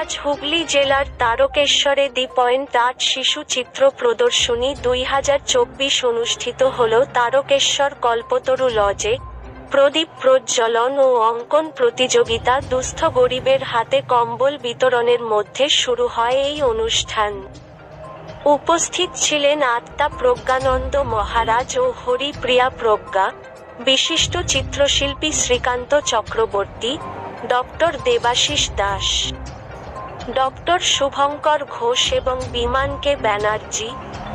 আজ হুগলি জেলার তারকেশ্বরে the point art শিশু চিত্র প্রদর্শনী দুই হাজার চব্বিশ অনুষ্ঠিত হল তারকেশ্বর কল্পতরু লজে। প্রদীপ প্রজ্বলন ও অঙ্কন প্রতিযোগিতা দুস্থ গরিবের হাতে কম্বল বিতরণের মধ্যে শুরু হয় এই অনুষ্ঠান। উপস্থিত ছিলেন আত্মা প্রজ্ঞানন্দ মহারাজ ও হরিপ্রিয়া প্রজ্ঞা, বিশিষ্ট চিত্রশিল্পী শ্রীকান্ত চক্রবর্তী, ডক্টর দেবাশিস দাস। ডক্টর শুভঙ্কর ঘোষ এবং বিমানকে ব্যানার্জি,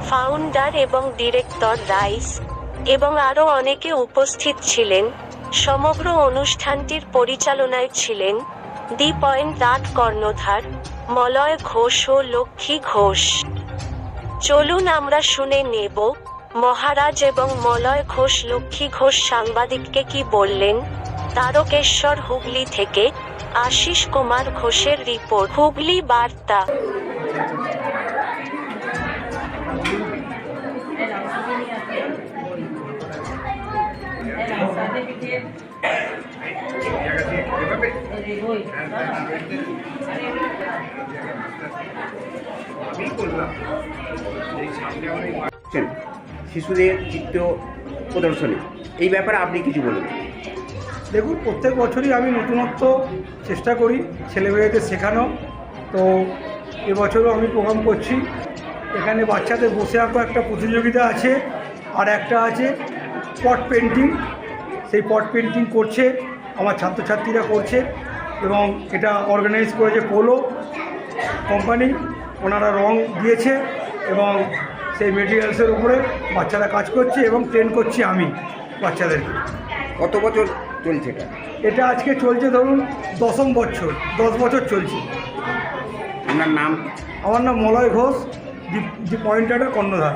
ফাউন্ডার এবং ডিরেক্টর রাইস এবং আরও অনেকে উপস্থিত ছিলেন। সমগ্র অনুষ্ঠানটির পরিচালনায় ছিলেন দি পয়েন্ট আট কর্ণধার, মলয় ঘোষ ও লক্ষ্মী ঘোষ। চলুন আমরা শুনে নেব, মহারাজ এবং মলয় ঘোষ, লক্ষ্মী ঘোষ সাংবাদিককে কি বললেন। তারকেশ্বর হুগলি থেকে আশিস কুমার ঘোষের রিপোর্ট, হুগলি বার্তা। শিশুদের চিত্র প্রদর্শনী। এই ব্যাপারে আপনি কিছু বলুন। দেখুন, প্রত্যেক বছরই আমি নতুনত্ব চেষ্টা করি ছেলেমেয়েদের শেখানো। তো এবছরও আমি প্রোগ্রাম করছি। এখানে বাচ্চাদের বসে আঁকো একটা প্রতিযোগিতা আছে, আর একটা আছে পট পেন্টিং সেই পট পেন্টিং করছে, আমার ছাত্রছাত্রীরা করছে, এবং এটা অর্গানাইজ করেছে পোলো কোম্পানি ওনারা রং দিয়েছে, এবং সেই মেটেরিয়ালসের উপরে বাচ্চারা কাজ করছে, এবং ট্রেন করছি আমি বাচ্চাদেরকে। কত বছর চলছে এটা? এটা আজকে চলছে ধরুন দশম বছর দশ বছর চলছে। আপনার নাম? আমার নাম মলয় ঘোষ দি পয়েন্টারের কর্ণধার।